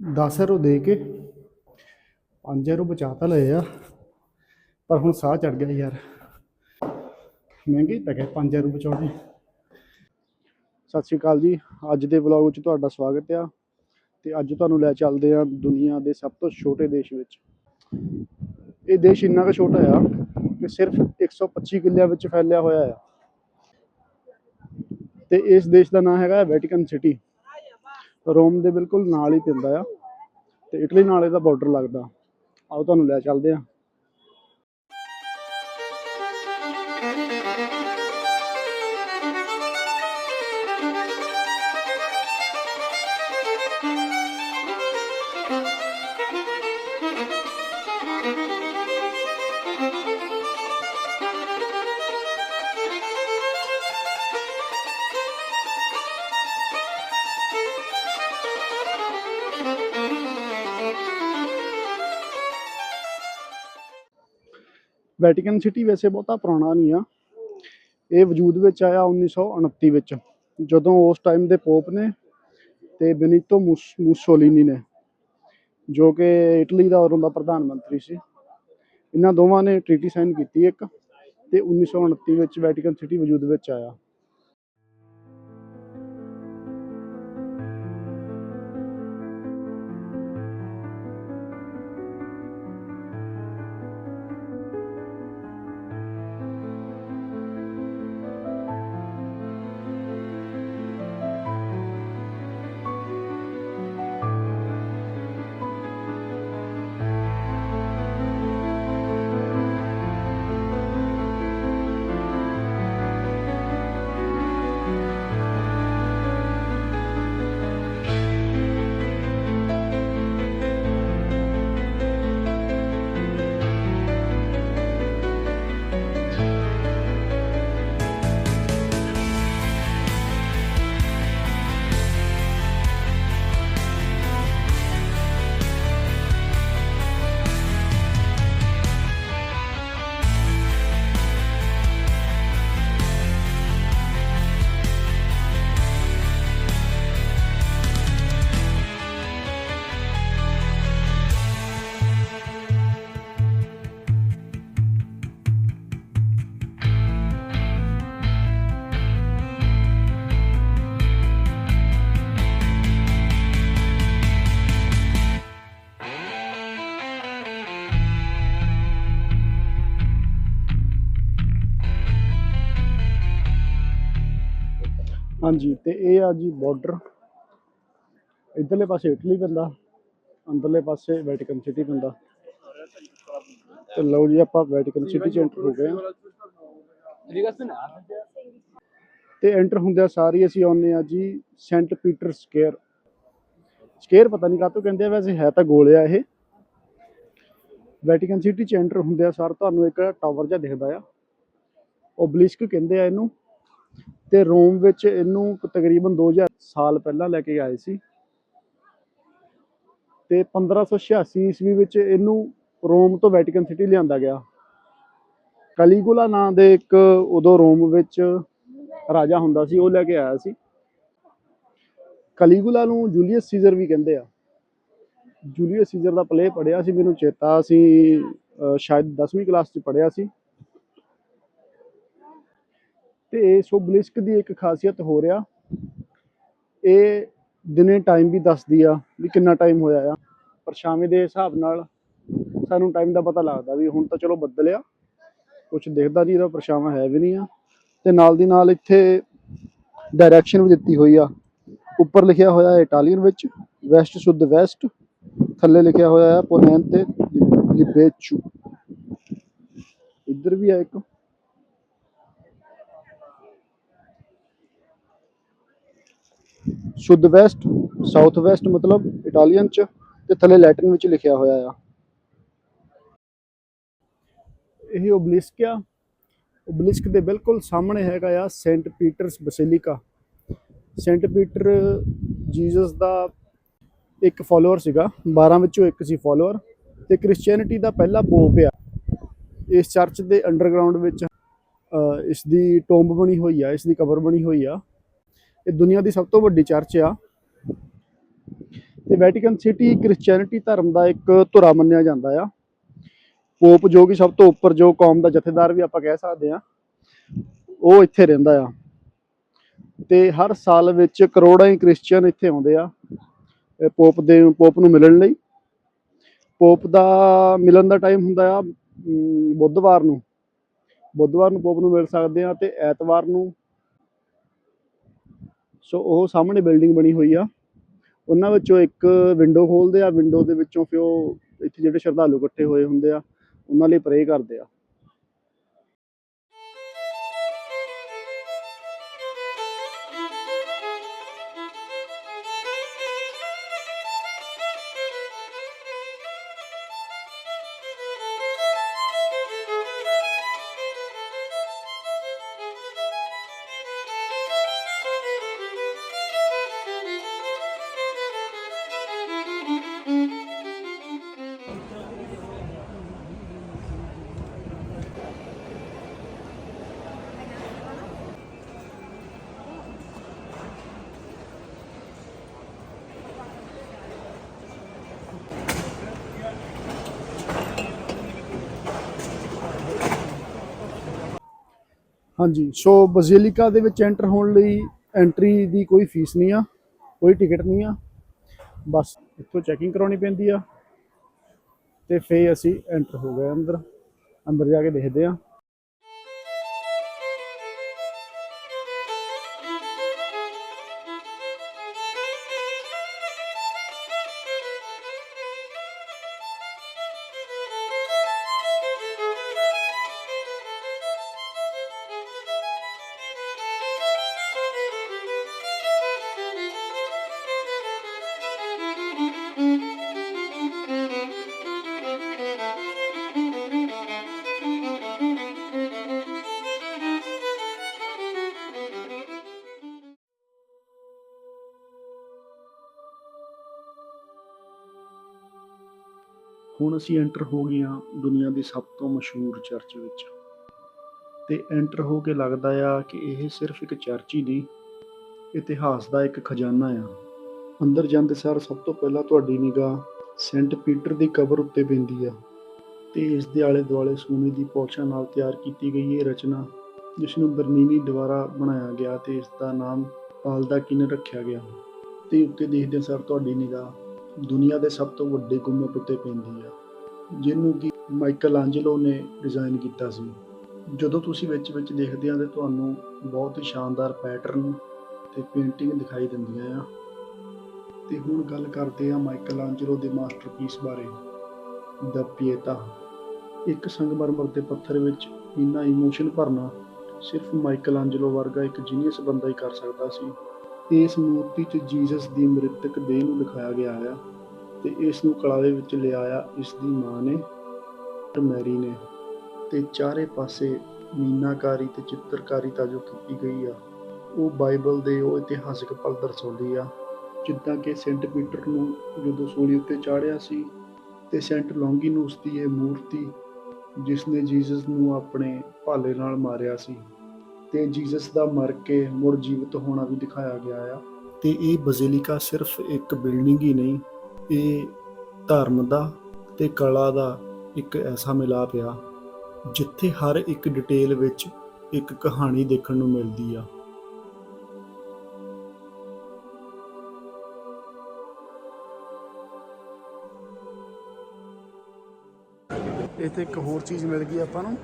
10 euro ਦੇ ਕੇ 5 euro ਬਚਾ ਲਏ ਆ, ਪਰ ਹੁਣ ਸਾਹ ਚੜ ਗਿਆ ਯਾਰ। ਮਹਿੰਗੇ ਹੀ ਗਏ 5 ਯੂਰੋ ਬਚਾਉਣੇ ਸਤਿ ਸ਼੍ਰੀ ਅਕਾਲ ਜੀ, ਅੱਜ ਦੇ ਵਲੌਗ ਵਿੱਚ ਤੁਹਾਡਾ ਸਵਾਗਤ ਆ। ਤੇ ਅੱਜ ਤੁਹਾਨੂੰ ਲੈ ਚੱਲਦੇ ਆ ਦੁਨੀਆ ਦੇ ਸਭ ਤੋਂ ਛੋਟੇ ਦੇਸ਼ ਵਿੱਚ। ਇਹ ਦੇਸ਼ ਇੰਨਾ ਕੁ ਛੋਟਾ ਆ ਕਿ ਸਿਰਫ 125 ਕਿੱਲਿਆਂ ਵਿੱਚ ਫੈਲਿਆ ਹੋਇਆ ਆ। ਤੇ ਇਸ ਦੇਸ਼ ਦਾ ਨਾਮ ਹੈਗਾ ਵੈਟੀਕਨ ਸਿਟੀ ਰੋਮ ਦੇ ਬਿਲਕੁਲ ਨਾਲ ਹੀ ਪੈਂਦਾ ਆ। ਤੇ ਇਟਲੀ ਨਾਲ ਇਹਦਾ ਬਾਰਡਰ ਲੱਗਦਾ। ਆਓ ਤੁਹਾਨੂੰ ਲੈ ਚੱਲਦੇ ਆ। ਵੈਟੀਕਨ ਸਿਟੀ ਵੈਸੇ ਬਹੁਤਾ ਪੁਰਾਣਾ ਨਹੀਂ ਆ। ਇਹ ਵਜੂਦ ਵਿੱਚ ਆਇਆ 1929 ਵਿੱਚ, ਜਦੋਂ ਉਸ ਟਾਈਮ ਦੇ ਪੋਪ ਨੇ ਤੇ ਬੈਨੀਤੋ ਮੁਸ- ਮੁਸੋਲਿਨੀ ਨੇ, ਜੋ ਕਿ ਇਟਲੀ ਦਾ ਉਦੋਂ ਦਾ ਪ੍ਰਧਾਨ ਮੰਤਰੀ ਸੀ। ਇਹਨਾਂ ਦੋਵਾਂ ਨੇ ਟ੍ਰੀਟੀ ਸਾਈਨ ਕੀਤੀ ਇੱਕ ਤੇ 1929 ਵਿੱਚ ਵੈਟੀਕਨ ਸਿਟੀ ਵਜੂਦ ਵਿੱਚ ਆਇਆ। ਹਾਂਜੀ, ਤੇ ਇਹ ਆ ਜੀ ਬਾਰਡਰ ਇਧਰਲੇ ਪਾਸੇ ਇਟਲੀ ਪੈਂਦਾ, ਅੰਦਰਲੇ ਪਾਸੇ ਵੈਟੀਕਨ ਸਿਟੀ ਪੈਂਦਾ। ਤੇ ਲਓ ਜੀ, ਆਪਾਂ ਵੈਟੀਕਨ ਸਿਟੀ ਚ ਐਂਟਰ ਹੋ ਗਏ ਆ ਤੇ ਐਂਟਰ ਹੁੰਦਿਆਂ ਸਾਰੀ ਅਸੀਂ ਆਉਂਦੇ ਆ ਜੀ ਸੈਂਟ ਪੀਟਰ ਸਕੁਅਰ ਸਕੁਅਰ ਪਤਾ ਨਹੀਂ ਕਾਹਤੋਂ ਕਹਿੰਦੇ ਆ, ਵੈਸੇ ਹੈ ਤਾਂ ਗੋਲ ਆ ਇਹ। ਵੈਟੀਕਨ ਸਿਟੀ ਚ ਐਂਟਰ ਹੁੰਦਿਆਂ ਸਾਰ ਤੁਹਾਨੂੰ ਇੱਕ ਟਾਵਰ ਜਿਹਾ ਦਿਖਦਾ ਆ। ਓਬਲਿਸਕ ਕਹਿੰਦੇ ਆ ਇਹਨੂੰ। ਤੇ ਰੋਮ ਵਿੱਚ ਇਹਨੂੰ ਤਕਰੀਬਨ 2000 ਸਾਲ ਪਹਿਲਾਂ ਲੈ ਕੇ ਆਏ ਸੀ। ਤੇ 1586 ਈਸਵੀ ਵਿੱਚ ਇਹਨੂੰ ਰੋਮ ਤੋਂ ਵੈਟੀਕਨ ਸਿਟੀ ਲਿਆਂਦਾ ਗਿਆ। ਕਲੀਗੁਲਾ ਨਾਂ ਦੇ ਇੱਕ ਉਦੋਂ ਰੋਮ ਵਿੱਚ ਰਾਜਾ ਹੁੰਦਾ ਸੀ, ਉਹ ਲੈ ਕੇ ਆਇਆ ਸੀ। ਕਲੀਗੁਲਾ ਨੂੰ ਜੂਲੀਅਸ ਸੀਜ਼ਰ ਵੀ ਕਹਿੰਦੇ ਆ। ਜੂਲੀਅਸ ਸੀਜ਼ਰ ਦਾ ਪਲੇ ਪੜਿਆ ਸੀ ਮੈਨੂੰ ਚੇਤਾ ਸੀ ਸ਼ਾਇਦ 10ਵੀਂ ਕਲਾਸ 'ਚ ਪੜਿਆ ਸੀ। ਤੇ ਇਸ ਓਬਲਿਸਕ ਦੀ ਇੱਕ ਖਾਸੀਅਤ ਹੋ ਰਿਹਾ। ਇਹ ਦਿਨੇ ਟਾਈਮ ਵੀ ਦੱਸਦੀ ਆ ਵੀ ਕਿੰਨਾ ਟਾਈਮ ਹੋਇਆ ਆ। ਪਰ ਸ਼ਾਮੇ ਦੇ ਹਿਸਾਬ ਨਾਲ ਸਾਨੂੰ ਟਾਈਮ ਦਾ ਪਤਾ ਲੱਗਦਾ ਵੀ ਹੁਣ ਤਾਂ ਚਲੋ ਬੱਦਲ ਆ ਕੁਝ ਦਿਖਦਾ ਨਹੀਂ, ਇਹਦਾ ਪਰਛਾਵਾਂ ਹੈ ਵੀ ਨਹੀਂ ਆ। ਤੇ ਨਾਲ ਦੀ ਨਾਲ ਇੱਥੇ ਡਾਇਰੈਕਸ਼ਨ ਵੀ ਦਿੱਤੀ ਹੋਈ ਆ। ਉੱਪਰ ਲਿਖਿਆ ਹੋਇਆ ਹੈ ਇਟਾਲੀਅਨ ਵਿੱਚ ਵੈਸਟ ਸ਼ੁੱਧ ਵੈਸਟ ਥੱਲੇ ਲਿਖਿਆ ਹੋਇਆ ਹੈ ਪੋਨੈਂਤੇ ਲਿਬੇਚੂ ਇੱਧਰ ਵੀ ਆ ਇੱਕ। ਸ਼ੁੱਧ ਵੈਸਟ ਸਾਊਥ ਵੈਸਟ ਮਤਲਬ ਇਟਾਲੀਅਨ ਚ ਤੇ ਥੱਲੇ ਲੈਟਿਨ ਵਿੱਚ ਲਿਖਿਆ ਹੋਇਆ ਆ। ਇਹ ਓਬਲਿਸਕ ਆ। ਓਬਲਿਸਕ ਦੇ ਬਿਲਕੁਲ ਸਾਹਮਣੇ ਹੈਗਾ ਆ Saint Peter's Basilica Saint Peter Jesus ਦਾ ਇੱਕ ਫਾਲੋਅਰ ਸੀਗਾ 12 ਵਿੱਚੋਂ ਇੱਕ ਸੀ ਫਾਲੋਅਰ ਤੇ ਕ੍ਰਿਸਚੀਅਨਿਟੀ ਦਾ ਪਹਿਲਾ ਪੋਪ ਆ। ਇਸ ਚਰਚ ਦੇ ਅੰਡਰਗਰਾਉਂਡ ਵਿੱਚ ਅਹ, ਇਸ ਦੀ ਟੋਂਬ ਬਣੀ ਹੋਈ ਆ ਇਸ ਦੀ ਕਬਰ ਬਣੀ ਹੋਈ ਆ। ਇਹ ਦੁਨੀਆ ਦੀ ਸਭ ਤੋਂ ਵੱਡੀ ਚਰਚ ਆ। ਤੇ ਵੈਟੀਕਨ ਸਿਟੀ ਕ੍ਰਿਸਚੀਅਨਿਟੀ ਧਰਮ ਦਾ ਇੱਕ ਧੁਰਾ ਮੰਨਿਆ ਜਾਂਦਾ ਆ। ਪੋਪ ਜੋ ਕਿ ਸਭ ਤੋਂ ਉੱਪਰ ਜੋ ਕੌਮ ਦਾ ਜਥੇਦਾਰ ਵੀ ਆਪਾਂ ਕਹਿ ਸਕਦੇ ਆ, ਉਹ ਇੱਥੇ ਰਹਿੰਦਾ ਆ। ਤੇ ਹਰ ਸਾਲ ਵਿੱਚ ਕਰੋੜਾਂ ਹੀ ਕ੍ਰਿਸਚੀਅਨ ਇੱਥੇ ਆਉਂਦੇ ਆ ਪੋਪ ਦੇ, ਪੋਪ ਨੂੰ ਮਿਲਣ ਲਈ। ਪੋਪ ਦਾ ਮਿਲਣ ਦਾ ਟਾਈਮ ਹੁੰਦਾ ਆ ਬੁੱਧਵਾਰ ਨੂੰ। ਬੁੱਧਵਾਰ ਨੂੰ ਪੋਪ ਨੂੰ ਮਿਲ ਸਕਦੇ ਆ ਤੇ ਐਤਵਾਰ ਨੂੰ ਸੋ ਉਹ ਸਾਹਮਣੇ ਬਿਲਡਿੰਗ ਬਣੀ ਹੋਈ ਆ। ਉਹਨਾਂ ਵਿੱਚੋਂ ਇੱਕ ਵਿੰਡੋ ਖੋਲਦੇ ਆ। ਵਿੰਡੋ ਦੇ ਵਿੱਚੋਂ ਫਿਰ ਉਹ ਇੱਥੇ ਜਿਹੜੇ ਸ਼ਰਧਾਲੂ ਇਕੱਠੇ ਹੋਏ ਹੁੰਦੇ ਆ, ਉਹਨਾਂ ਲਈ ਪ੍ਰੇ ਕਰਦੇ ਆ। ਹਾਂਜੀ, ਸੋ ਬਜ਼ਿਲਿਕਾ ਦੇ ਵਿੱਚ ਐਂਟਰ ਹੋਣ ਲਈ ਐਂਟਰੀ ਦੀ ਕੋਈ ਫੀਸ ਨਹੀਂ ਆ, ਕੋਈ ਟਿਕਟ ਨਹੀਂ ਆ। ਬਸ ਇੱਥੋਂ ਚੈਕਿੰਗ ਕਰਾਉਣੀ ਪੈਂਦੀ ਆ ਤੇ ਫੇ ਅਸੀਂ ਐਂਟਰ ਹੋ ਗਏ ਅੰਦਰ ਅੰਦਰ ਜਾ ਕੇ ਦੇਖਦੇ ਆ। ਹੁਣ ਅਸੀਂ ਐਂਟਰ ਹੋ ਗਏ ਹਾਂ ਦੁਨੀਆ ਦੇ ਸਭ ਤੋਂ ਮਸ਼ਹੂਰ ਚਰਚ ਵਿੱਚ। ਤੇ ਐਂਟਰ ਹੋ ਕੇ ਲੱਗਦਾ ਆ ਕਿ ਇਹ ਸਿਰਫ ਇੱਕ ਚਰਚ ਹੀ ਨਹੀਂ, ਇਤਿਹਾਸ ਦਾ ਇੱਕ ਖਜ਼ਾਨਾ ਆ। ਅੰਦਰ ਜਾਂਦੇ ਸਾਰ ਸਭ ਤੋਂ ਪਹਿਲਾਂ ਤੁਹਾਡੀ ਨਿਗਾਹ ਸੈਂਟ ਪੀਟਰ ਦੀ ਕਬਰ ਉੱਤੇ ਪੈਂਦੀ ਆ। ਤੇ ਇਸ ਦੇ ਆਲੇ ਦੁਆਲੇ ਸੋਨੇ ਦੀ ਪੌਛਾਂ ਨਾਲ ਤਿਆਰ ਕੀਤੀ ਗਈ ਇਹ ਰਚਨਾ, ਜਿਸ ਨੂੰ ਬਰਨੀਨੀ ਦੁਆਰਾ ਬਣਾਇਆ ਗਿਆ ਤੇ ਇਸ ਦਾ ਨਾਮ ਪਾਲਦਾ ਕਿਨ ਰੱਖਿਆ ਗਿਆ। ਤੇ ਉੱਤੇ ਦੇਖਦੇ ਸਾਰ ਤੁਹਾਡੀ ਨਿਗਾਹ ਦੁਨੀਆ ਦੇ ਸਭ ਤੋਂ ਵੱਡੇ ਗੁੰਮਟ ਉੱਤੇ ਪੈਂਦੀ ਆ। ਜਿਹਨੂੰ ਕਿ ਮਾਈਕਲ ਆਂਜਲੋ ਨੇ ਡਿਜ਼ਾਈਨ ਕੀਤਾ ਸੀ। ਜਦੋਂ ਤੁਸੀਂ ਵਿੱਚ ਵਿੱਚ ਦੇਖਦੇ ਆ ਤੇ ਤੁਹਾਨੂੰ ਬਹੁਤ ਹੀ ਸ਼ਾਨਦਾਰ ਪੈਟਰਨ ਤੇ ਪੇਂਟਿੰਗ ਦਿਖਾਈ ਦਿੰਦੀਆਂ ਆ। ਤੇ ਹੁਣ ਗੱਲ ਕਰਦੇ ਆ ਮਾਈਕਲ ਆਂਜਲੋ ਦੇ ਮਾਸਟਰਪੀਸ ਬਾਰੇ। ਦ ਪੀਏਤਾ ਇੱਕ ਸੰਗਮਰਮਰ ਦੇ ਪੱਥਰ ਵਿੱਚ ਇੰਨਾ ਇਮੋਸ਼ਨ ਭਰਨਾ ਸਿਰਫ ਮਾਈਕਲ ਆਂਜਲੋ ਵਰਗਾ ਇੱਕ ਜੀਨੀਅਸ ਬੰਦਾ ਹੀ ਕਰ ਸਕਦਾ ਸੀ। ਇਸ ਮੂਰਤੀ 'ਚ ਜੀਸਸ ਦੀ ਮ੍ਰਿਤਕ ਦੇਹ ਨੂੰ ਦਿਖਾਇਆ ਗਿਆ ਹੈ ਤੇ ਇਸ ਨੂੰ ਕਲਾ ਦੇ ਵਿੱਚ ਲਿਆਇਆ ਇਸ ਦੀ ਮਾਂ ਨੇ ਮੈਰੀ ਨੇ। ਤੇ ਚਾਰੇ ਪਾਸੇ ਮੀਨਾਕਾਰੀ ਤੇ ਚਿੱਤਰਕਾਰੀ ਤਾਂ ਜੋ ਕੀਤੀ ਗਈ ਆ। ਉਹ ਬਾਈਬਲ ਦੇ ਉਹ ਇਤਿਹਾਸਿਕ ਪਲ ਦਰਸਾਉਂਦੀ ਆ। ਜਿੱਦਾਂ ਕਿ ਸੈਂਟ ਪੀਟਰ ਨੂੰ ਜਦੋਂ ਸੂਲੀ ਉੱਤੇ ਚਾੜਿਆ ਸੀ, ਤੇ ਸੈਂਟ ਲੌਂਗੀ ਨੂੰ ਉਸਦੀ ਇਹ ਮੂਰਤੀ, ਜਿਸ ਨੇ ਜੀਸਸ ਨੂੰ ਆਪਣੇ ਭਾਲੇ ਨਾਲ ਮਾਰਿਆ ਸੀ। ਤੇ ਜੀਸਸ ਦਾ ਮਰ ਕੇ ਮੁੜ ਜੀਵਤ ਹੋਣਾ ਵੀ ਦਿਖਾਇਆ ਗਿਆ ਆ। ਤੇ ਇਹ ਬਜ਼ਿਲਿਕਾ ਸਿਰਫ ਇੱਕ ਬਿਲਡਿੰਗ ਹੀ ਨਹੀਂ ਇਹ ਧਰਮ ਦਾ ਤੇ ਕਲਾ ਦਾ ਇੱਕ ਐਸਾ ਮਿਲਾਪ ਆ, ਜਿੱਥੇ ਹਰ ਇੱਕ ਡਿਟੇਲ ਵਿੱਚ ਇੱਕ ਕਹਾਣੀ ਦੇਖਣ ਨੂੰ ਮਿਲਦੀ ਆ। ਇੱਥੇ ਇੱਕ ਹੋਰ ਚੀਜ਼ ਮਿਲ ਗਈ ਆਪਾਂ ਨੂੰ।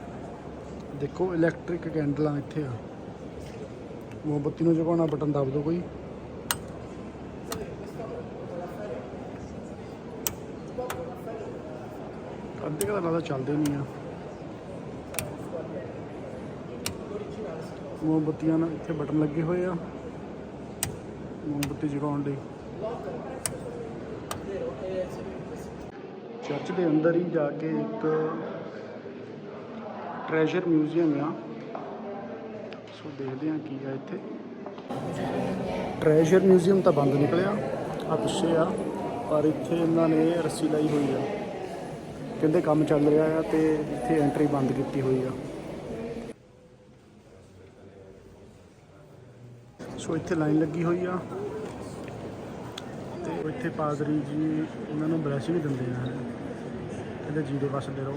ਦੇਖੋ ਇਲੈਕਟ੍ਰਿਕ ਕੈਂਡਲਾਂ ਇੱਥੇ। ਆ ਮੋਮਬੱਤੀ ਨੂੰ ਜਗਾਉਣਾ ਬਟਨ ਦਬ ਦਿਓ ਕੋਈ। ਅੱਧੇ ਕਦਾ ਚੱਲਦੇ ਨਹੀਂ ਆ। ਮੋਮਬੱਤੀਆਂ ਨਾਲ ਇੱਥੇ ਬਟਨ ਲੱਗੇ ਹੋਏ ਆ। ਮੋਮਬੱਤੀ ਜਗਾਉਣ ਲਈ। ਚਰਚ ਦੇ ਅੰਦਰ ਹੀ ਜਾ ਕੇ ਇੱਕ ਟ੍ਰੈਜਰ ਮਿਊਜ਼ੀਅਮ ਆ। ਸੋ ਦੇਖਦੇ ਹਾਂ ਕੀ ਆ ਇੱਥੇ। ਟ੍ਰੈਜਰ ਮਿਊਜ਼ੀਅਮ ਤਾਂ ਬੰਦ ਨਿਕਲਿਆ। ਆ ਪਿੱਛੇ ਆ। ਪਰ ਇੱਥੇ ਇਹਨਾਂ ਨੇ ਰੱਸੀ ਲਾਈ ਹੋਈ ਆ। ਕਹਿੰਦੇ ਕੰਮ ਚੱਲ ਰਿਹਾ ਆ ਤੇ ਇੱਥੇ ਐਂਟਰੀ ਬੰਦ ਕੀਤੀ ਹੋਈ ਆ। ਸੋ ਇੱਥੇ ਲਾਈਨ ਲੱਗੀ ਹੋਈ ਆ। ਤੇ ਇੱਥੇ ਪਾਦਰੀ ਜੀ, ਉਹਨਾਂ ਨੂੰ ਬਲੇਸਿੰਗ ਦਿੰਦੇ ਆ। ਕਹਿੰਦੇ ਜੀ ਦੇ ਵਸਦੇ ਰਹੋ।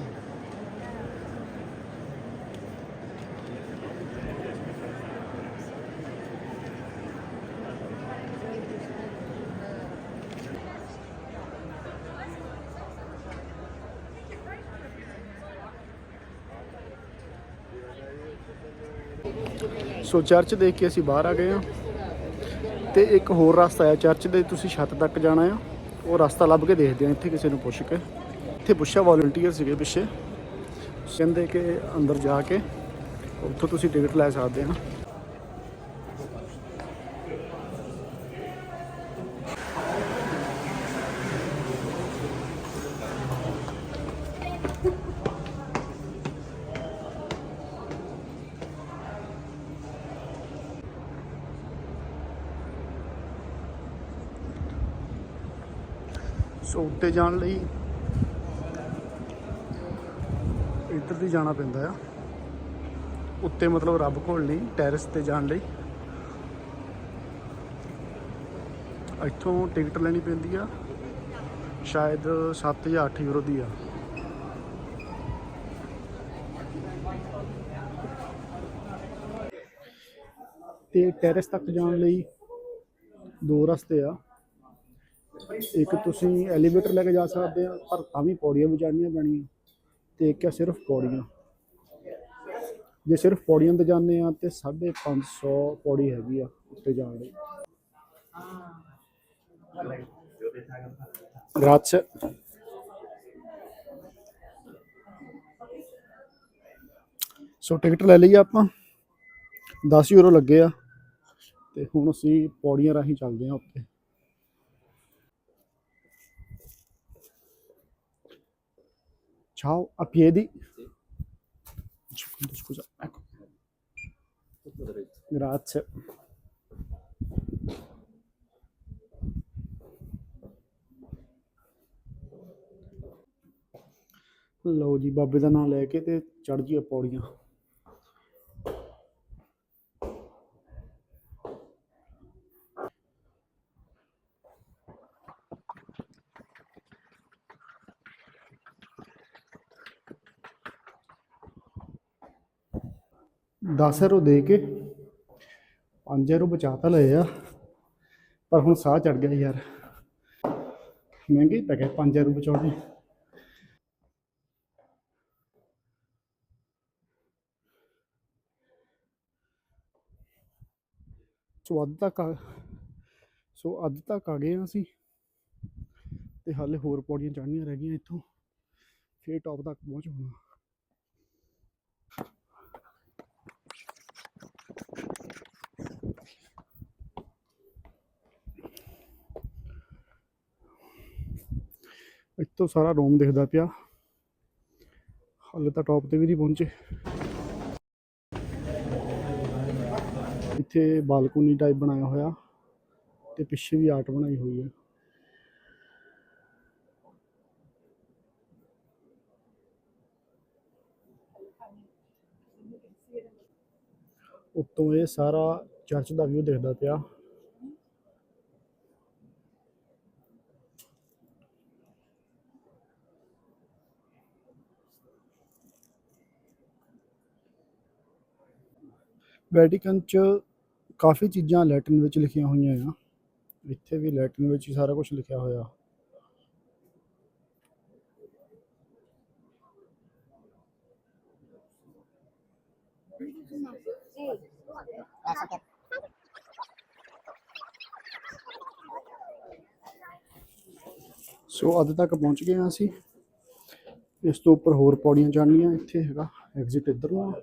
ਸੋ ਚਰਚ ਦੇਖ ਕੇ ਅਸੀਂ ਬਾਹਰ ਆ ਗਏ ਹਾਂ। ਤੇ ਇੱਕ ਹੋਰ ਰਸਤਾ ਆ ਚਰਚ ਦੇ, ਤੁਸੀਂ ਛੱਤ ਤੱਕ ਜਾਣਾ ਆ। ਉਹ ਰਸਤਾ ਲੱਭ ਕੇ ਦੇਖਦੇ ਆ ਇੱਥੇ ਕਿਸੇ ਨੂੰ ਪੁੱਛ ਕੇ। ਇੱਥੇ ਪੁੱਛਿਆ ਵੋਲੰਟੀਅਰ ਸੀਗੇ ਪਿੱਛੇ। ਕਹਿੰਦੇ ਕਿ ਅੰਦਰ ਜਾ ਕੇ, ਉੱਥੋਂ ਤੁਸੀਂ ਟਿਕਟ ਲੈ ਸਕਦੇ ਆ ਸੋ ਉੱਤੇ ਜਾਣ ਲਈ ਇੱਧਰ ਦੀ ਜਾਣਾ ਪੈਂਦਾ ਆ। ਉੱਤੇ ਮਤਲਬ ਰੱਬ ਕੋਲ ਨਹੀਂ, ਟੈਰੇਸ ਤੇ ਜਾਣ ਲਈ। ਇੱਥੋਂ ਟਿਕਟ ਲੈਣੀ ਪੈਂਦੀ ਆ। ਸ਼ਾਇਦ 7 ਜਾਂ 8 ਯੂਰੋ ਦੀ ਆ। ਤੇ ਟੈਰੇਸ ਤੱਕ ਜਾਣ ਲਈ ਦੋ ਰਸਤੇ ਆ। ਇੱਕ ਤੁਸੀਂ ਐਲੀਵੇਟਰ ਲੈ ਕੇ ਜਾ ਸਕਦੇ ਆ, ਪਰ ਤਾਂ ਵੀ ਪੌੜੀਆਂ ਵੀ ਚੜ੍ਹਨੀਆਂ ਪੈਣੀਆਂ। ਤੇ ਇੱਕ ਆ ਸਿਰਫ ਪੌੜੀਆਂ। ਜੇ ਸਿਰਫ ਪੌੜੀਆਂ ਤੇ ਜਾਂਦੇ ਆ, ਤੇ 550 ਪੌੜੀ ਹੈਗੀ ਆ ਉੱਤੇ ਜਾਣ ਲਈ। ਗ੍ਰਾzie ਸੋ ਟਿਕਟ ਲੈ ਲਈ ਆਪਾਂ। 10 ਯੂਰੋ ਲੱਗੇ ਆ, ਤੇ ਹੁਣ ਅਸੀਂ ਪੌੜੀਆਂ ਰਾਹੀਂ ਚੱਲਦੇ ਆ ਉੱਤੇ Ciao, a piedi. Secondo, Scusa, ecco. Grazie. ਲਓ ਜੀ ਬਾਬੇ ਦਾ ਨਾਮ ਲੈ ਕੇ ਤੇ ਚੜ ਜੀ ਪੌੜੀਆਂ ਦਸ ਯੂਰੋ ਦੇ ਕੇ 5 ਯੂਰੋ ਬਚਾ ਤਾਂ ਲਏ ਆ, ਪਰ ਹੁਣ ਸਾਹ ਚੜ ਗਿਆ ਯਾਰ। ਮਹਿੰਗੇ ਪੈ ਗਏ 5 ਯੂਰੋ ਬਚਾਉਣੇ ਸੋ ਅੱਧ ਤੱਕ ਆ ਸੋ ਅੱਧ ਤੱਕ ਆ ਗਏ ਆ ਅਸੀਂ। ਤੇ ਹਾਲੇ ਹੋਰ ਪੌੜੀਆਂ ਚੜ੍ਹਨੀਆਂ ਰਹਿ ਗਈਆਂ ਇੱਥੋਂ। ਫੇਰ ਟੌਪ ਤੱਕ ਪਹੁੰਚ ਹੋਣਾ। ਤੋਂ ਸਾਰਾ ਰੋਮ ਦਿਖਦਾ ਪਿਆ। ਹਾਲੇ ਤਾਂ ਟੌਪ ਤੇ ਵੀ ਨਹੀਂ ਪਹੁੰਚੇ। ਇੱਥੇ ਬਾਲਕੋਨੀ ਟਾਈਪ ਬਣਾਇਆ ਹੋਇਆ ਤੇ ਪਿੱਛੇ ਵੀ ਆਰਟ ਬਣਾਈ ਹੋਈ ਹੈ। ਉੱਤੋਂ ਇਹ ਸਾਰਾ ਚਰਚ ਦਾ ਵਿਊ ਦਿਖਦਾ ਪਿਆ। ਵੈਟੀਕਨ ਚ ਕਾਫੀ ਚੀਜ਼ਾਂ ਲੈਟਿਨ ਵਿੱਚ ਲਿਖੀਆਂ ਹੋਈਆਂ ਆ ਇੱਥੇ ਵੀ ਲੈਟਿਨ ਵਿੱਚ ਹੀ ਸਾਰਾ ਕੁਝ ਲਿਖਿਆ ਹੋਇਆ ਸੋ ਅੱਧ ਤੱਕ ਪਹੁੰਚ ਗਏ ਹਾਂ ਅਸੀਂ। ਇਸ ਤੋਂ ਉੱਪਰ ਹੋਰ ਪੌੜੀਆਂ ਚੜ੍ਹਨੀਆਂ ਇੱਥੇ ਹੈਗਾ ਐਗਜ਼ਿਟ ਇੱਧਰ ਨੂੰ ਆ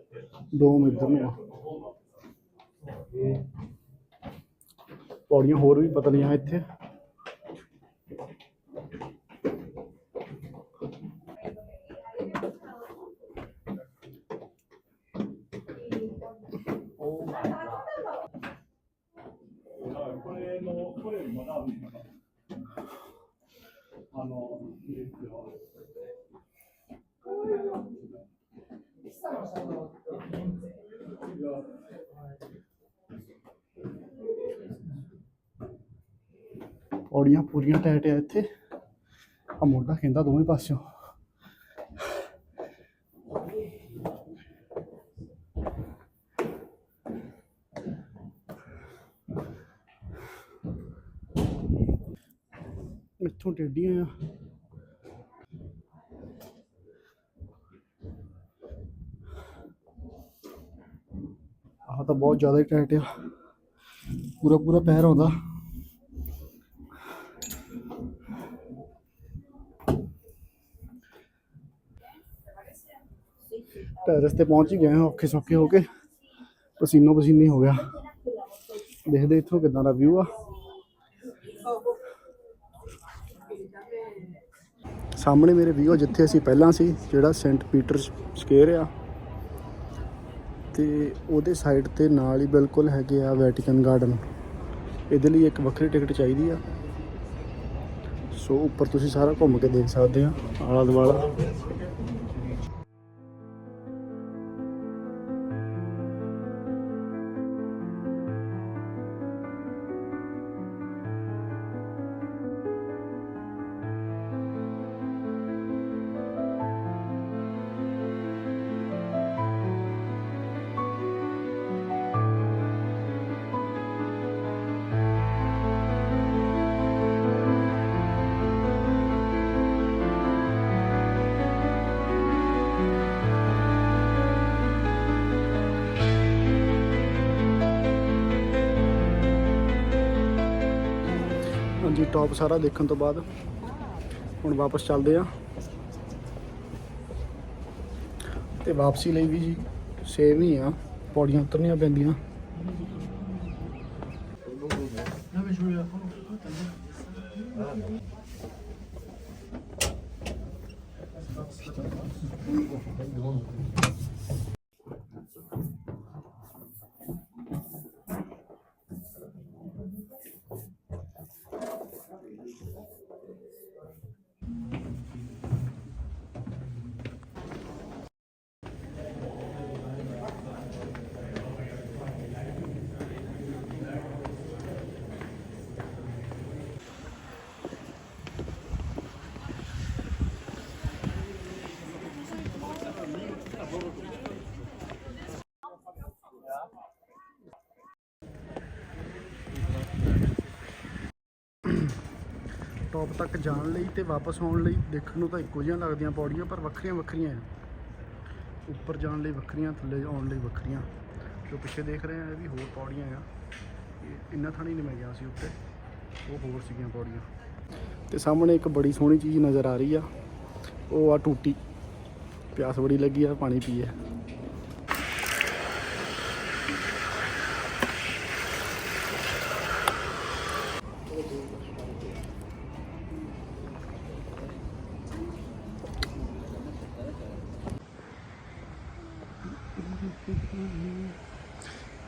ਡੋਮ ਇੱਧਰ ਨੂੰ ਆ। ਪੌੜੀਆਂ ਹੋਰ ਵੀ ਪਤਲੀਆਂ ਇੱਥੇ। ਪੌੜੀਆਂ ਪੂਰੀਆਂ ਟਾਈਟ ਆ ਇੱਥੇ। ਆ ਮੋਢਾ ਕਹਿੰਦਾ ਦੋਵੇਂ ਪਾਸਿਓਂ। ਇੱਥੋਂ ਟੇਡੀਆਂ ਆ। ਆਹ ਤਾਂ ਬਹੁਤ ਜ਼ਿਆਦਾ ਹੀ ਟਾਈਟ ਆ। ਪੂਰਾ ਪੂਰਾ ਪੈਰ ਆਉਂਦਾ। ਟੈਰਸ ਤੇ ਪਹੁੰਚ ਹੀ ਗਏ ਹਾਂ, ਔਖੇ ਸੌਖੇ ਹੋ ਕੇ। ਪਸੀਨੋ ਪਸੀਨੀ ਹੋ ਗਿਆ। ਦੇਖਦੇ ਇੱਥੋਂ ਕਿਦਾਂ ਦਾ ਵਿਊ ਆ। ਸਾਹਮਣੇ ਮੇਰੇ ਵੀਓ ਜਿੱਥੇ ਅਸੀਂ ਪਹਿਲਾਂ ਸੀ, ਜਿਹੜਾ ਸੈਂਟ ਪੀਟਰਸ ਸਕੇਅਰ ਆ। ਤੇ ਉਹਦੇ ਸਾਈਡ ਤੇ ਨਾਲ ਹੀ ਬਿਲਕੁਲ ਹੈਗੇ ਆ ਵੈਟੀਕਨ ਗਾਰਡਨ ਇਹਦੇ ਲਈ ਇੱਕ ਵੱਖਰੀ ਟਿਕਟ ਚਾਹੀਦੀ ਆ। ਸੋ ਉੱਪਰ ਤੁਸੀਂ ਸਾਰਾ ਘੁੰਮ ਕੇ ਦੇਖ ਸਕਦੇ ਆ ਆਲਾ ਦੁਆਲਾ ਟੌਪ ਸਾਰਾ ਦੇਖਣ ਤੋਂ ਬਾਅਦ ਹੁਣ ਵਾਪਸ ਚੱਲਦੇ ਆ ਤੇ ਵਾਪਸੀ ਲਈ ਵੀ ਜੀ ਸੇਮ ਹੀ ਆ, ਪੌੜੀਆਂ ਉਤਰਨੀਆਂ ਪੈਂਦੀਆਂ। ਟੌਪ ਤੱਕ ਜਾਣ ਲਈ ਤੇ ਵਾਪਸ ਆਉਣ ਲਈ ਦੇਖਣ ਨੂੰ ਤਾਂ ਇੱਕੋ ਜਿਹੀਆਂ ਲੱਗਦੀਆਂ ਪੌੜੀਆਂ, ਪਰ ਵੱਖਰੀਆਂ ਵੱਖਰੀਆਂ ਆ ਉੱਪਰ ਜਾਣ ਲਈ ਵੱਖਰੀਆਂ, ਥੱਲੇ ਆਉਣ ਲਈ ਵੱਖਰੀਆਂ। ਜੋ ਪਿੱਛੇ ਦੇਖ ਰਹੇ ਆ ਇਹ ਵੀ ਹੋਰ ਪੌੜੀਆਂ ਆ। ਇਹ ਇੰਨਾ ਥਾਣੀ ਨਹੀਂ ਮੈਂ ਗਿਆ ਸੀ ਉੱਤੇ ਉਹ ਹੋਰ ਸੀਗੀਆਂ ਪੌੜੀਆਂ। ਤੇ ਸਾਹਮਣੇ ਇੱਕ ਬੜੀ ਸੋਹਣੀ ਚੀਜ਼ ਨਜ਼ਰ ਆ ਰਹੀ ਆ। ਉਹ ਆ ਟੂਟੀ। ਪਿਆਸ ਬੜੀ ਲੱਗੀ ਆ, ਪਾਣੀ ਪੀਏ।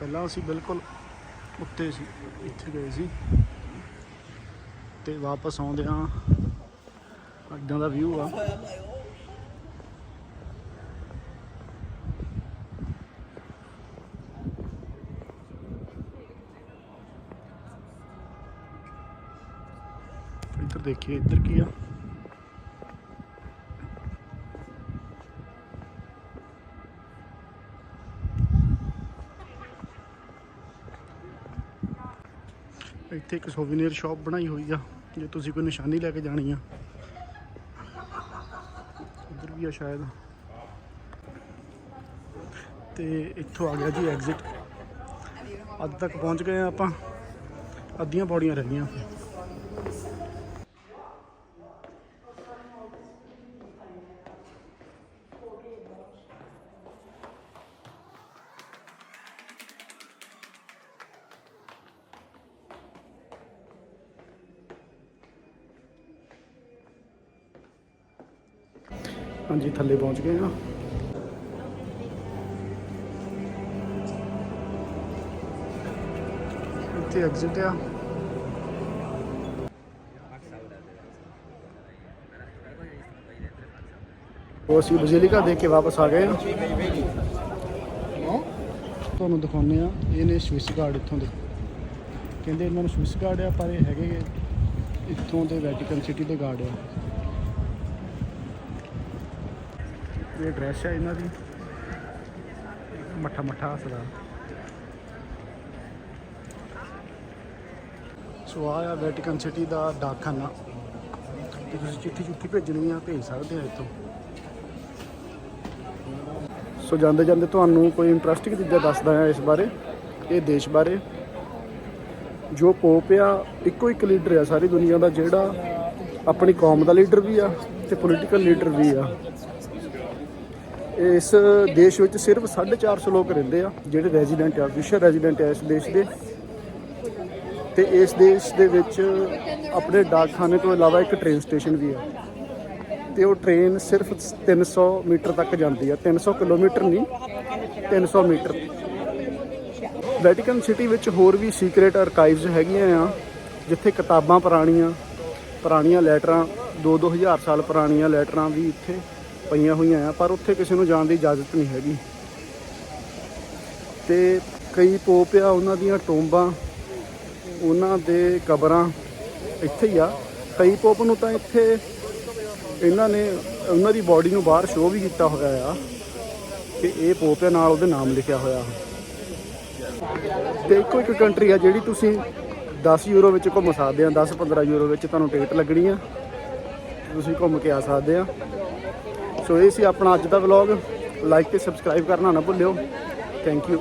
ਪਹਿਲਾਂ ਅਸੀਂ ਬਿਲਕੁਲ ਉੱਤੇ ਸੀ, ਇੱਥੇ ਗਏ ਸੀ ਤੇ ਵਾਪਸ ਆਉਂਦੇ ਹਾਂ। ਅੱਡਾਂ ਦਾ ਵਿਊ ਆ। ਇੱਧਰ ਦੇਖੀਏ, ਇੱਧਰ ਕੀ ਆ? ਇੱਥੇ ਇੱਕ ਸੋਵੀਨੀਅਰ ਸ਼ਾਪ ਬਣਾਈ ਹੋਈ ਆ, ਜੇ ਤੁਸੀਂ ਕੋਈ ਨਿਸ਼ਾਨੀ ਲੈ ਕੇ ਜਾਣੀ ਆ। ਇੱਧਰ ਵੀ ਆ ਸ਼ਾਇਦ। ਤੇ ਇੱਥੋਂ ਆ ਗਿਆ ਜੀ ਐਗਜ਼ਿਟ ਅੱਜ ਤੱਕ ਪਹੁੰਚ ਗਏ ਆ ਆਪਾਂ। ਅੱਧੀਆਂ ਪੌੜੀਆਂ ਰਹਿ ਗਈਆਂ। ਹਾਂਜੀ ਥੱਲੇ ਪਹੁੰਚ ਗਏ ਆ ਇੱਥੇ ਐਗਜ਼ਿਟ ਆ। ਉਹ ਅਸੀਂ ਬਜ਼ਿਲਿਕਾ ਦੇਖ ਕੇ ਵਾਪਸ ਆ ਗਏ। ਤੁਹਾਨੂੰ ਦਿਖਾਉਂਦੇ ਆ ਇਹ ਨੇ ਸਵਿਸ ਗਾਰਡ ਇੱਥੋਂ ਦੇ। ਕਹਿੰਦੇ ਇਹਨਾਂ ਨੂੰ ਸਵਿਸ ਗਾਰਡ ਆ, ਪਰ ਇਹ ਹੈਗੇ ਇੱਥੋਂ ਦੇ ਵੈਟੀਕਨ ਸਿਟੀ ਦੇ ਗਾਰਡ ਆ। ਇਹ ਡਰੈਸ ਹੈ ਇਹਨਾਂ ਦੀ। ਮੱਠਾ ਮੱਠਾ ਹੱਸਦਾ। ਸੋ ਆਹ ਆ ਵੈਟੀਕਨ ਸਿਟੀ ਦਾ ਡਾਕਖਾਨਾ। ਤੇ ਤੁਸੀਂ ਚਿੱਠੀ ਚੁੱਠੀ ਭੇਜਣੀ ਆ, ਭੇਜ ਸਕਦੇ ਆ ਇੱਥੋਂ। ਸੋ ਜਾਂਦੇ ਜਾਂਦੇ ਤੁਹਾਨੂੰ ਕੋਈ ਇੰਟਰਸਟਿੰਗ ਚੀਜ਼ਾਂ ਦੱਸਦਾ ਆ ਇਸ ਬਾਰੇ, ਇਹ ਦੇਸ਼ ਬਾਰੇ। ਜੋ ਪੋਪ ਆ, ਇੱਕੋ ਇੱਕ ਲੀਡਰ ਆ ਸਾਰੀ ਦੁਨੀਆ ਦਾ, ਜਿਹੜਾ ਆਪਣੀ ਕੌਮ ਦਾ ਲੀਡਰ ਵੀ ਆ ਤੇ ਪੋਲੀਟੀਕਲ ਲੀਡਰ ਵੀ ਆ। ਇਸ ਦੇਸ਼ ਵਿੱਚ ਸਿਰਫ 450 ਲੋਕ ਰਹਿੰਦੇ ਆ, ਜਿਹੜੇ ਰੈਜ਼ੀਡੈਂਟ ਆ, ਵਿਸ਼ਵ ਰੈਜ਼ੀਡੈਂਟ ਆ ਇਸ ਦੇਸ਼ ਦੇ। ਤੇ ਇਸ ਦੇਸ਼ ਦੇ ਵਿੱਚ ਆਪਣੇ ਡਾਕਖਾਨੇ ਤੋਂ ਇਲਾਵਾ ਇੱਕ ਟ੍ਰੇਨ ਸਟੇਸ਼ਨ ਵੀ ਆ। ਤੇ ਉਹ ਟ੍ਰੇਨ ਸਿਰਫ 300 ਮੀਟਰ ਤੱਕ ਜਾਂਦੀ ਆ। 300 ਕਿਲੋਮੀਟਰ ਨਹੀਂ 300 ਮੀਟਰ। ਵੈਟੀਕਨ ਸਿਟੀ ਵਿੱਚ ਹੋਰ ਵੀ ਸੀਕ੍ਰੇਟ ਆਰਕਾਈਵਸ ਹੈਗੀਆਂ ਆ, ਜਿੱਥੇ ਕਿਤਾਬਾਂ ਪੁਰਾਣੀਆਂ ਪੁਰਾਣੀਆਂ ਲੈਟਰਾਂ 2-2000 ਸਾਲ ਪੁਰਾਣੀਆਂ ਲੈਟਰਾਂ ਵੀ ਇੱਥੇ। ਪਈਆਂ ਹੋਈਆਂ ਆ, ਪਰ ਉੱਥੇ ਕਿਸੇ ਨੂੰ ਜਾਣ ਦੀ ਇਜਾਜ਼ਤ ਨਹੀਂ ਹੈਗੀ। ਤੇ ਕਈ ਪੋਪ ਆ, ਉਹਨਾਂ ਦੀਆਂ ਟੋਂਬਾਂ, ਉਹਨਾਂ ਦੇ ਕਬਰਾਂ, ਇੱਥੇ ਹੀ ਆ। ਕਈ ਪੋਪ ਨੂੰ ਤਾਂ ਇੱਥੇ ਇਹਨਾਂ ਨੇ, ਉਹਨਾਂ ਦੀ ਬਾਡੀ ਨੂੰ ਬਾਹਰ ਸ਼ੋਅ ਵੀ ਕੀਤਾ ਹੋਇਆ ਆ ਕਿ ਇਹ ਪੋਪ ਆ, ਨਾਲ ਉਹਦੇ ਨਾਮ ਲਿਖਿਆ ਹੋਇਆ ਤੇ ਇੱਕੋ ਇੱਕ ਕੰਟਰੀ ਆ ਜਿਹੜੀ ਤੁਸੀਂ 10 ਯੂਰੋ ਵਿੱਚ ਘੁੰਮ ਸਕਦੇ ਆ 10-15 ਯੂਰੋ ਵਿੱਚ ਤੁਹਾਨੂੰ ਟਿਕਟ ਲੱਗਣੀ ਆ। ਤੁਸੀਂ ਘੁੰਮ ਕੇ ਆ ਸਕਦੇ ਆ। ਸੋ ਇਹ ਸੀ ਆਪਣਾ ਅੱਜ ਦਾ ਵਲੌਗ ਲਾਈਕ ਤੇ ਸਬਸਕ੍ਰਾਈਬ ਕਰਨਾ ਨਾ ਭੁੱਲਿਓ। Thank you